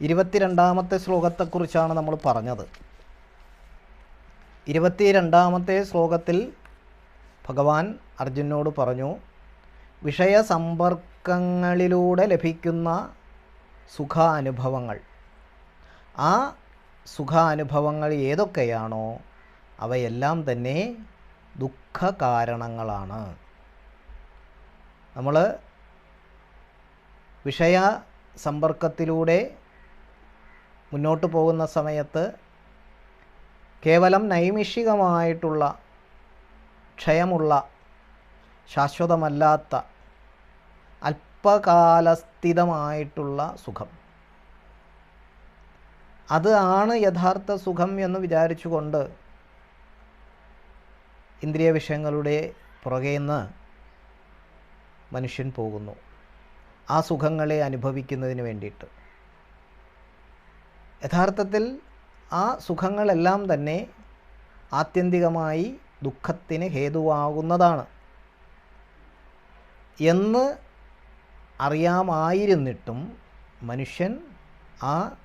ഇരുപത്തിരണ്ടാമത്തെ ശ്ലോകത്തെക്കുറിച്ചാണ് നമ്മൾ പറഞ്ഞത്. ഇരുപത്തിരണ്ടാമത്തെ ശ്ലോകത്തിൽ ഭഗവാൻ അർജുനോട് പറഞ്ഞു വിഷയസമ്പർക്കങ്ങളിലൂടെ ലഭിക്കുന്ന സുഖാനുഭവങ്ങൾ. ആ സുഖാനുഭവങ്ങൾ ഏതൊക്കെയാണോ അവയെല്ലാം തന്നെ ദുഃഖ കാരണങ്ങളാണ് നമ്മൾ വിഷയ സമ്പർക്കത്തിലൂടെ മുന്നോട്ട് പോകുന്ന സമയത്ത് കേവലം നൈമിഷികമായിട്ടുള്ള ക്ഷയമുള്ള ശാശ്വതമല്ലാത്ത അല്പകാലസ്ഥിതമായിട്ടുള്ള സുഖം. അത് ആണ് യഥാർത്ഥ സുഖം എന്ന് വിചാരിച്ചുകൊണ്ട് ഇന്ദ്രിയ വിഷയങ്ങളുടെ പുറകെ നിന്ന് മനുഷ്യൻ പോകുന്നു. ആ സുഖങ്ങളെ അനുഭവിക്കുന്നതിന് വേണ്ടിയിട്ട്. യഥാർത്ഥത്തിൽ ആ സുഖങ്ങളെല്ലാം തന്നെ ആത്യന്തികമായി ദുഃഖത്തിന് ഹേതുവാകുന്നതാണ് എന്ന് അറിയാമായിരുന്നിട്ടും മനുഷ്യൻ ആ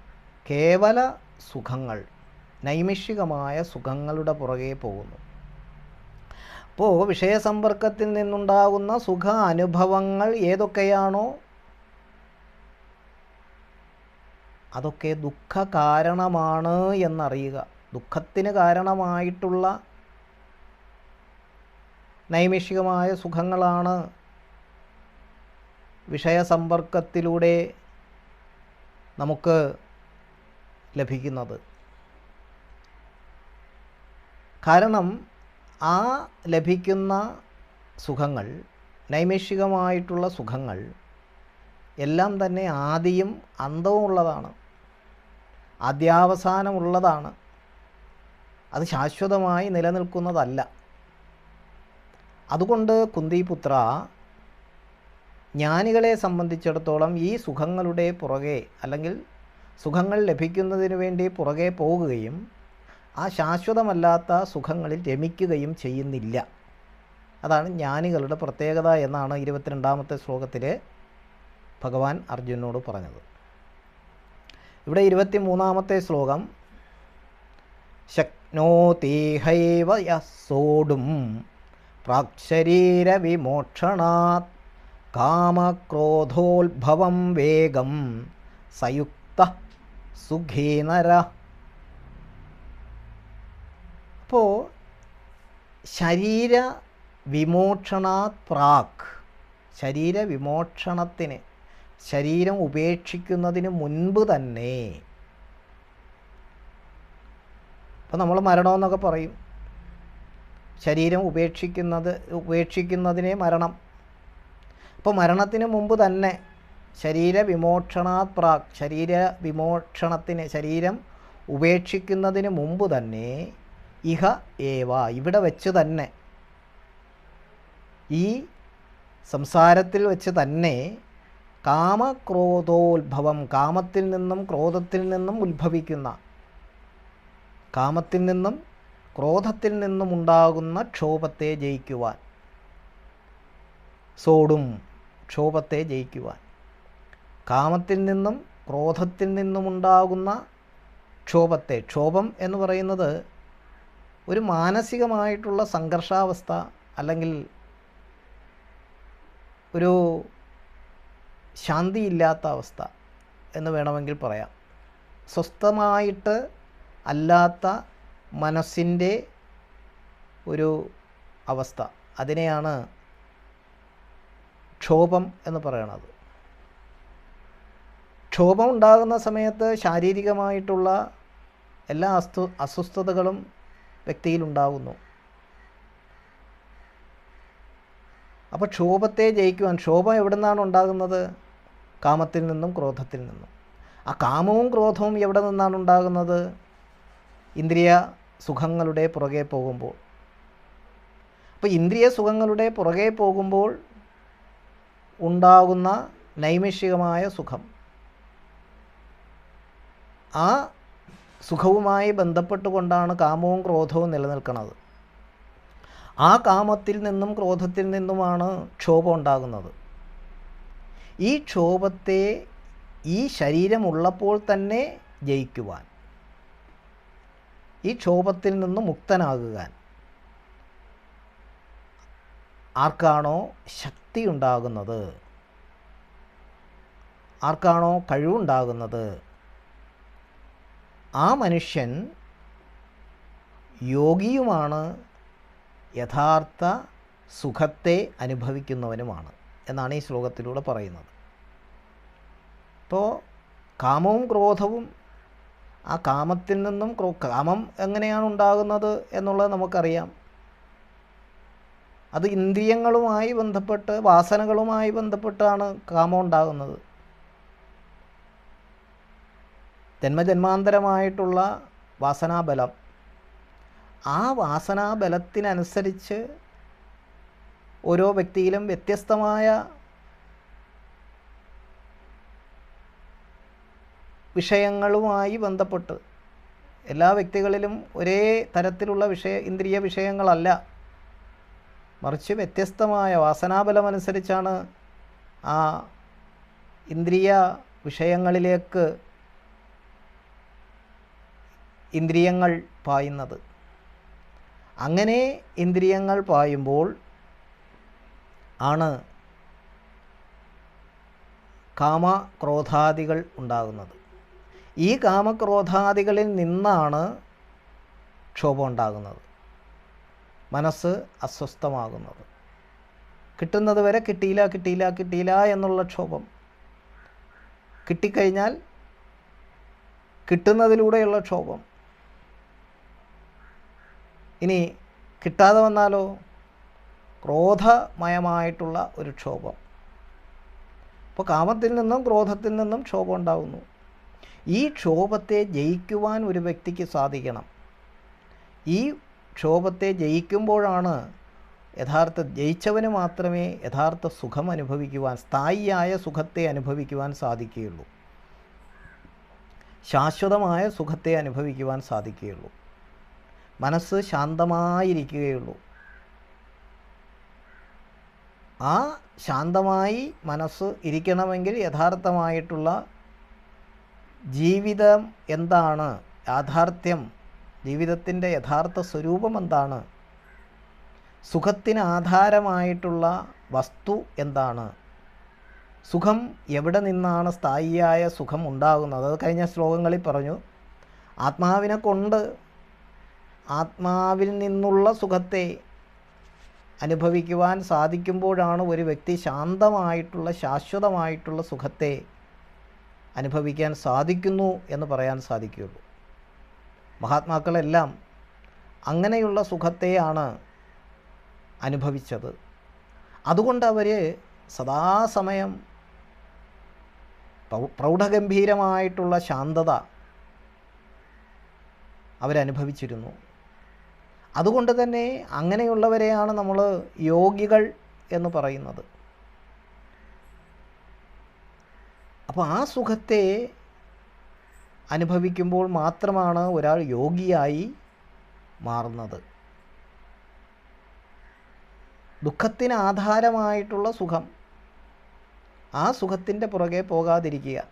കേവല സുഖങ്ങൾ നൈമിഷികമായ സുഖങ്ങളുടെ പുറകെ പോകുന്നു. അപ്പോൾ വിഷയസമ്പർക്കത്തിൽ നിന്നുണ്ടാകുന്ന സുഖ അനുഭവങ്ങൾ ഏതൊക്കെയാണോ അതൊക്കെ ദുഃഖ കാരണമാണ് എന്നറിയുക. ദുഃഖത്തിന് കാരണമായിട്ടുള്ള നൈമിഷികമായ സുഖങ്ങളാണ് വിഷയസമ്പർക്കത്തിലൂടെ നമുക്ക് ലഭിക്കുന്നത്. കാരണം ആ ലഭിക്കുന്ന സുഖങ്ങൾ നൈമിഷികമായിട്ടുള്ള സുഖങ്ങൾ എല്ലാം തന്നെ ആദിയും അന്തവും ഉള്ളതാണ് ആദ്യാവസാനമുള്ളതാണ്. അത് ശാശ്വതമായി നിലനിൽക്കുന്നതല്ല. അതുകൊണ്ട് കുന്തിപുത്ര ജ്ഞാനികളെ സംബന്ധിച്ചിടത്തോളം ഈ സുഖങ്ങളുടെ പുറകെ അല്ലെങ്കിൽ സുഖങ്ങൾ ലഭിക്കുന്നതിന് വേണ്ടി പുറകെ പോകുകയും ആ ശാശ്വതമല്ലാത്ത സുഖങ്ങളിൽ രമിക്കുകയും ചെയ്യുന്നില്ല. അതാണ് ജ്ഞാനികളുടെ പ്രത്യേകത എന്നാണ് ഇരുപത്തിരണ്ടാമത്തെ ശ്ലോകത്തിൽ ഭഗവാൻ അർജുനോട് പറഞ്ഞത്. ഇവിടെ ഇരുപത്തി മൂന്നാമത്തെ ശ്ലോകം. ശക്നോതീഹൈവ യസോടും പ്രാക്ശരീരവിമോക്ഷണാത് കാമക്രോധോത്ഭവം വേഗം സയുക്ത സുഖീനര. അപ്പോൾ ശരീര വിമോക്ഷണാത് പ്രാക് ശരീര വിമോക്ഷണത്തിന് ശരീരം ഉപേക്ഷിക്കുന്നതിന് മുൻപ് തന്നെ. ഇപ്പം നമ്മൾ മരണമെന്നൊക്കെ പറയും. ശരീരം ഉപേക്ഷിക്കുന്നത് ഉപേക്ഷിക്കുന്നതിനെ മരണം. അപ്പോൾ മരണത്തിന് മുമ്പ് തന്നെ ശരീര വിമോക്ഷണാത് പ്രാക് ശരീര വിമോക്ഷണത്തിന് ശരീരം ഉപേക്ഷിക്കുന്നതിന് മുമ്പ് തന്നെ ഇഹ ഏവ ഇവിടെ വെച്ച് തന്നെ. ഈ സംസാരത്തിൽ വെച്ച് തന്നെ കാമക്രോധോത്ഭവം കാമത്തിൽ നിന്നും ക്രോധത്തിൽ നിന്നും ഉത്ഭവിക്കുന്ന കാമത്തിൽ നിന്നും ക്രോധത്തിൽ നിന്നും ഉണ്ടാകുന്ന ക്ഷോഭത്തെ ജയിക്കുവാൻ സോടും ക്ഷോഭത്തെ ജയിക്കുവാൻ കാമത്തിൽ നിന്നും ക്രോധത്തിൽ നിന്നുമുണ്ടാകുന്ന ക്ഷോഭത്തെ ക്ഷോഭം എന്ന് പറയുന്നത് ഒരു മാനസികമായിട്ടുള്ള സംഘർഷാവസ്ഥ അല്ലെങ്കിൽ ഒരു ശാന്തിയില്ലാത്ത അവസ്ഥ എന്ന് വേണമെങ്കിൽ പറയാം. സ്വസ്ഥമായിട്ട് അല്ലാത്ത മനസ്സിന്റെ ഒരു അവസ്ഥ. അതിനെയാണ് ക്ഷോഭം എന്ന് പറയണത്. ക്ഷോഭം ഉണ്ടാകുന്ന സമയത്ത് ശാരീരികമായിട്ടുള്ള എല്ലാ അസ്തു അസ്വസ്ഥതകളും വ്യക്തിയിലുണ്ടാകുന്നു അപ്പോൾ ക്ഷോഭത്തെ ജയിക്കുവാൻ ക്ഷോഭം എവിടെ നിന്നാണ് ഉണ്ടാകുന്നത്? കാമത്തിൽ നിന്നും ക്രോധത്തിൽ നിന്നും. ആ കാമവും ക്രോധവും എവിടെ നിന്നാണ് ഉണ്ടാകുന്നത്? ഇന്ദ്രിയ സുഖങ്ങളുടെ പുറകെ പോകുമ്പോൾ. അപ്പോൾ ഇന്ദ്രിയ സുഖങ്ങളുടെ പുറകെ പോകുമ്പോൾ ഉണ്ടാകുന്ന നൈമിഷികമായ സുഖം. ആ സുഖവുമായി ബന്ധപ്പെട്ടുകൊണ്ടാണ് കാമവും ക്രോധവും നിലനിൽക്കുന്നത് ആ കാമത്തിൽ നിന്നും ക്രോധത്തിൽ നിന്നുമാണ് ക്ഷോഭം ഉണ്ടാകുന്നത്. ഈ ക്ഷോഭത്തെ ഈ ശരീരമുള്ളപ്പോൾ തന്നെ ജയിക്കുവാൻ ഈ ക്ഷോഭത്തിൽ നിന്ന് മുക്തനാകുവാൻ ആർക്കാണോ ശക്തി ഉണ്ടാകുന്നത്? ആർക്കാണോ കഴിവുണ്ടാകുന്നത്? ആ മനുഷ്യൻ യോഗിയുമാണ് യഥാർത്ഥ സുഖത്തെ അനുഭവിക്കുന്നവനുമാണ് എന്നാണ് ഈ ശ്ലോകത്തിലൂടെ പറയുന്നത്. ഇപ്പോൾ കാമവും ക്രോധവും ആ കാമത്തിൽ നിന്നും ക്രോ കാമം എങ്ങനെയാണ് ഉണ്ടാകുന്നത് എന്നുള്ളത് നമുക്കറിയാം. അത് ഇന്ദ്രിയങ്ങളുമായി ബന്ധപ്പെട്ട് വാസനകളുമായി ബന്ധപ്പെട്ടാണ് കാമം ഉണ്ടാകുന്നത്. ജന്മജന്മാന്തരമായിട്ടുള്ള വാസനാബലം ആ വാസനാബലത്തിനനുസരിച്ച് ഓരോ വ്യക്തിയിലും വ്യത്യസ്തമായ വിഷയങ്ങളുമായി ബന്ധപ്പെട്ട് എല്ലാ വ്യക്തികളിലും ഒരേ തരത്തിലുള്ള വിഷയ ഇന്ദ്രിയ വിഷയങ്ങളല്ല. മറിച്ച് വ്യത്യസ്തമായ വാസനാബലമനുസരിച്ചാണ് ആ ഇന്ദ്രിയ വിഷയങ്ങളിലേക്ക് ഇന്ദ്രിയങ്ങൾ പായുന്നത്. അങ്ങനെ ഇന്ദ്രിയങ്ങൾ പായുമ്പോൾ ആണ് കാമക്രോധാദികൾ ഉണ്ടാകുന്നത്. ഈ കാമക്രോധാദികളിൽ നിന്നാണ് ക്ഷോഭം ഉണ്ടാകുന്നത്. മനസ്സ് അസ്വസ്ഥമാകുന്നത്. കിട്ടുന്നത് വരെ കിട്ടിയില്ല കിട്ടിയില്ല കിട്ടിയില്ല എന്നുള്ള ക്ഷോഭം. കിട്ടിക്കഴിഞ്ഞാൽ കിട്ടുന്നതിലൂടെയുള്ള ക്ഷോഭം. ഇനി കിട്ടാതെ വന്നാലോ? ക്രോധമയമായിട്ടുള്ള ഒരു ക്ഷോഭം. അപ്പോൾ കാമത്തിൽ നിന്നും ക്രോധത്തിൽ നിന്നും ക്ഷോഭം ഉണ്ടാകുന്നു ഈ ക്ഷോഭത്തെ ജയിക്കുവാൻ ഒരു വ്യക്തിക്ക് സാധിക്കണം. ഈ ക്ഷോഭത്തെ ജയിക്കുമ്പോഴാണ് യഥാർത്ഥ ജയിച്ചവന് മാത്രമേ യഥാർത്ഥ സുഖം അനുഭവിക്കുവാൻ സ്ഥായിയായ സുഖത്തെ അനുഭവിക്കുവാൻ സാധിക്കുകയുള്ളൂ. ശാശ്വതമായ സുഖത്തെ അനുഭവിക്കുവാൻ സാധിക്കുകയുള്ളൂ. മനസ്സ് ശാന്തമായിരിക്കുകയുള്ളൂ. ആ ശാന്തമായി മനസ്സ് ഇരിക്കണമെങ്കിൽ യഥാർത്ഥമായിട്ടുള്ള ജീവിതം എന്താണ്? യാഥാർത്ഥ്യം ജീവിതത്തിന്റെ യഥാർത്ഥ സ്വരൂപം എന്താണ്? സുഖത്തിന് ആധാരമായിട്ടുള്ള വസ്തു എന്താണ്? സുഖം എവിടെ നിന്നാണ് സ്ഥായിയായ സുഖം ഉണ്ടാകുന്നത്? അത് കഴിഞ്ഞ ശ്ലോകങ്ങളിൽ പറഞ്ഞു ആത്മാവിനെ കൊണ്ട് ആത്മാവിൽ നിന്നുള്ള സുഖത്തെ അനുഭവിക്കുവാൻ സാധിക്കുമ്പോഴാണ് ഒരു വ്യക്തി ശാന്തമായിട്ടുള്ള ശാശ്വതമായിട്ടുള്ള സുഖത്തെ അനുഭവിക്കാൻ സാധിക്കുന്നു എന്ന് പറയാൻ സാധിക്കുകയുള്ളൂ. മഹാത്മാക്കളെല്ലാം അങ്ങനെയുള്ള സുഖത്തെയാണ് അനുഭവിച്ചത്. അതുകൊണ്ട് അവർ സദാസമയം പ്രൗ- പ്രൗഢഗംഭീരമായിട്ടുള്ള ശാന്തത അവരനുഭവിച്ചിരുന്നു. അതുകൊണ്ട് തന്നെ അങ്ങനെയുള്ളവരെയാണ് നമ്മൾ യോഗികൾ എന്ന് പറയുന്നത്. അപ്പോൾ ആ സുഖത്തെ അനുഭവിക്കുമ്പോൾ മാത്രമാണ് ഒരാൾ യോഗിയായി മാറുന്നത്. ദുഃഖത്തിന് ആധാരമായിട്ടുള്ള സുഖം ആ സുഖത്തിന്റെ പുറകെ പോകാതിരിക്കുക.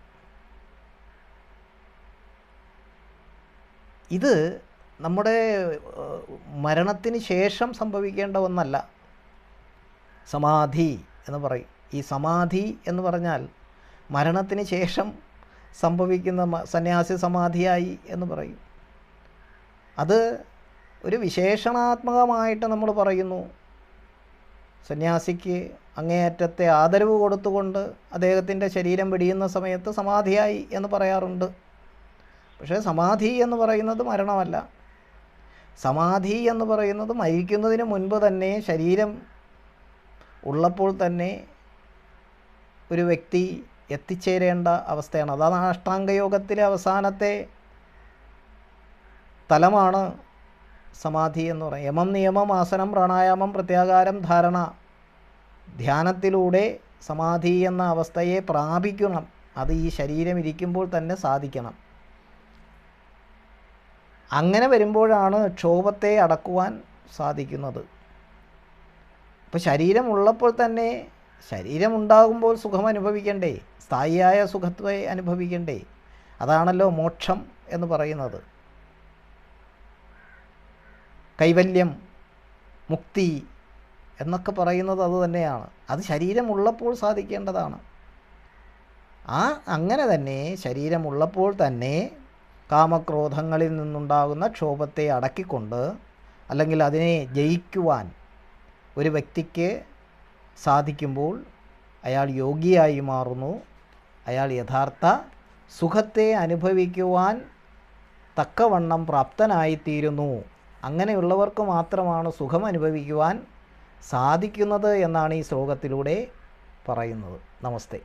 ഇത് നമ്മുടെ മരണത്തിന് ശേഷം സംഭവിക്കേണ്ട ഒന്നല്ല. സമാധി എന്ന് പറയും. ഈ സമാധി എന്ന് പറഞ്ഞാൽ മരണത്തിന് ശേഷം സംഭവിക്കുന്ന സന്യാസി സമാധിയായി എന്ന് പറയും. അത് ഒരു വിശേഷണാത്മകമായിട്ട് നമ്മൾ പറയുന്നു. സന്യാസിക്ക് അങ്ങേയറ്റത്തെ ആദരവ് കൊടുത്തുകൊണ്ട് അദ്ദേഹത്തിന്റെ ശരീരം വെടിയുന്ന സമയത്ത് സമാധിയായി എന്ന് പറയാറുണ്ട്. പക്ഷേ സമാധി എന്ന് പറയുന്നത് മരണമല്ല. സമാധി എന്ന് പറയുന്നത് മരിക്കുന്നതിന് മുൻപ് തന്നെ ശരീരം ഉള്ളപ്പോൾ തന്നെ ഒരു വ്യക്തി എത്തിച്ചേരേണ്ട അവസ്ഥയാണ്. അതാണ് അഷ്ടാംഗയോഗത്തിലെ അവസാനത്തെ തലമാണ് സമാധി എന്ന് പറയുന്നത്. യമം നിയമം ആസനം പ്രാണായാമം പ്രത്യാകാരം ധാരണ. ധ്യാനത്തിലൂടെ സമാധി എന്ന അവസ്ഥയെ പ്രാപിക്കണം. അത് ഈ ശരീരം ഇരിക്കുമ്പോൾ തന്നെ സാധിക്കണം. അങ്ങനെ വരുമ്പോഴാണ് ക്ഷോഭത്തെ അടക്കുവാൻ സാധിക്കുന്നത്. അപ്പോൾ ശരീരമുള്ളപ്പോൾ തന്നെ ശരീരമുണ്ടാകുമ്പോൾ സുഖം അനുഭവിക്കണ്ടേ? സ്ഥായിയായ സുഖത്തെ അനുഭവിക്കണ്ടേ? അതാണല്ലോ മോക്ഷം എന്ന് പറയുന്നത്. കൈവല്യം മുക്തി എന്നൊക്കെ പറയുന്നത് അത് തന്നെയാണ്. അത് ശരീരമുള്ളപ്പോൾ സാധിക്കേണ്ടതാണ്. ആ അങ്ങനെ തന്നെ ശരീരമുള്ളപ്പോൾ തന്നെ കാമക്രോധങ്ങളിൽ നിന്നുണ്ടാകുന്ന ക്ഷോഭത്തെ അടക്കിക്കൊണ്ട് അല്ലെങ്കിൽ അതിനെ ജയിക്കുവാൻ ഒരു വ്യക്തിക്ക് സാധിക്കുമ്പോൾ അയാൾ യോഗിയായി മാറുന്നു. അയാൾ യഥാർത്ഥ സുഖത്തെ അനുഭവിക്കുവാൻ തക്കവണ്ണം പ്രാപ്തനായിത്തീരുന്നു. അങ്ങനെയുള്ളവർക്ക് മാത്രമാണ് സുഖം അനുഭവിക്കുവാൻ സാധിക്കുന്നത് എന്നാണ് ഈ ശ്ലോകത്തിലൂടെ പറയുന്നത്. നമസ്തേ.